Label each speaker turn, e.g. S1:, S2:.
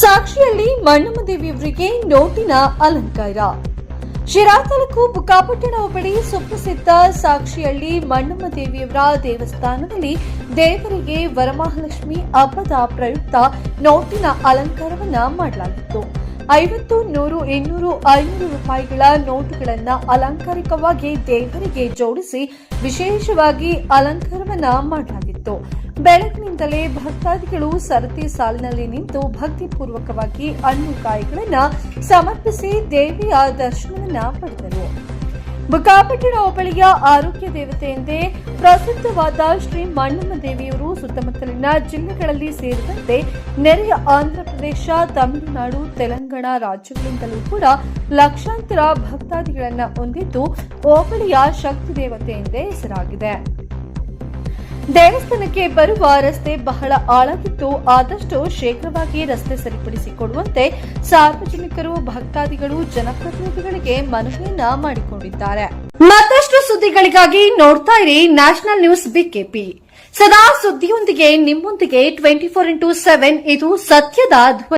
S1: ಸಾಕ್ಷಿಯಲ್ಲಿ ಮಣ್ಣಮ್ಮದೇವಿಯವರಿಗೆ ದೇವಿಯವರಿಗೆ ನೋಟಿನ ಅಲಂಕಾರ. ಶಿರಾ ತಾಲೂಕು ಬುಕ್ಕಾಪಟ್ಟಣ ಹೋಬಳಿ ಸುಪ್ರಸಿದ್ಧ ಸಾಕ್ಷಿಯಲ್ಲಿ ಮಣ್ಣಮ್ಮ ದೇವಿಯವರ ದೇವಸ್ಥಾನದಲ್ಲಿ ದೇವರಿಗೆ ವರಮಹಾಲಕ್ಷ್ಮಿ ಹಬ್ಬದ ಪ್ರಯುಕ್ತ ನೋಟಿನ ಅಲಂಕಾರವನ್ನ ಮಾಡಲಾಗಿತ್ತು. ಐವತ್ತು, ನೂರು, ಇನ್ನೂರು, ಐನೂರು ರೂಪಾಯಿಗಳ ನೋಟುಗಳನ್ನು ಅಲಂಕಾರಿಕವಾಗಿ ದೇವರಿಗೆ ಜೋಡಿಸಿ ವಿಶೇಷವಾಗಿ ಅಲಂಕಾರವನ್ನ ಮಾಡಲಾಗಿತ್ತು. ಬೆಳಗಿನಿಂದಲೇ ಭಕ್ತಾದಿಗಳು ಸರತಿ ಸಾಲಿನಲ್ಲಿ ನಿಂತು ಭಕ್ತಿಪೂರ್ವಕವಾಗಿ ಹಣ್ಣು ಕಾಯಿಗಳನ್ನು ಸಮರ್ಪಿಸಿ ದೇವಿಯ ದರ್ಶನವನ್ನ ಪಡೆದರು. ಬುಕ್ಕಾಪಟ್ಟಣ ಹೋಬಳಿಯ ಆರೋಗ್ಯ ದೇವತೆ ಎಂದೇ ಪ್ರಸಿದ್ಧವಾದ ಶ್ರೀ ಮಣ್ಣಮ್ಮ ದೇವಿಯವರು ಸುತ್ತಮುತ್ತಲಿನ ಜಿಲ್ಲೆಗಳಲ್ಲಿ ಸೇರಿದಂತೆ ನೆರೆಯ ಆಂಧ್ರಪ್ರದೇಶ, ತಮಿಳುನಾಡು, ತೆಲಂಗಾಣ ರಾಜ್ಯಗಳಿಂದಲೂ ಕೂಡ ಲಕ್ಷಾಂತರ ಭಕ್ತಾದಿಗಳನ್ನು ಹೊಂದಿದ್ದು ಹೋಬಳಿಯ ಶಕ್ತಿ ದೇವತೆ ಎಂದೇ ಹೆಸರಾಗಿದೆ. ದೇವಸ್ಥಾನಕ್ಕೆ ಬರುವ ರಸ್ತೆ ಬಹಳ ಆಳಾಗಿದ್ದು ಆದಷ್ಟು ಶೀಘ್ರವಾಗಿ ರಸ್ತೆ ಸರಿಪಡಿಸಿಕೊಡುವಂತೆ ಸಾರ್ವಜನಿಕರು, ಭಕ್ತಾದಿಗಳು, ಜನಪ್ರತಿನಿಧಿಗಳಿಗೆ ಮನವಿಯನ್ನ ಮಾಡಿಕೊಂಡಿದ್ದಾರೆ. ಮತ್ತಷ್ಟು ಸುದ್ದಿಗಳಿಗಾಗಿ ನೋಡ್ತಾ ಇರಿ ನ್ಯಾಷನಲ್ ನ್ಯೂಸ್ ಬಿಕೆಪಿ. ಸದಾ ಸುದ್ದಿಯೊಂದಿಗೆ ನಿಮ್ಮೊಂದಿಗೆ ಟ್ವೆಂಟಿ ಫೋರ್ ಇಂಟು ಸೆವೆನ್ ಇದು ಸತ್ಯದ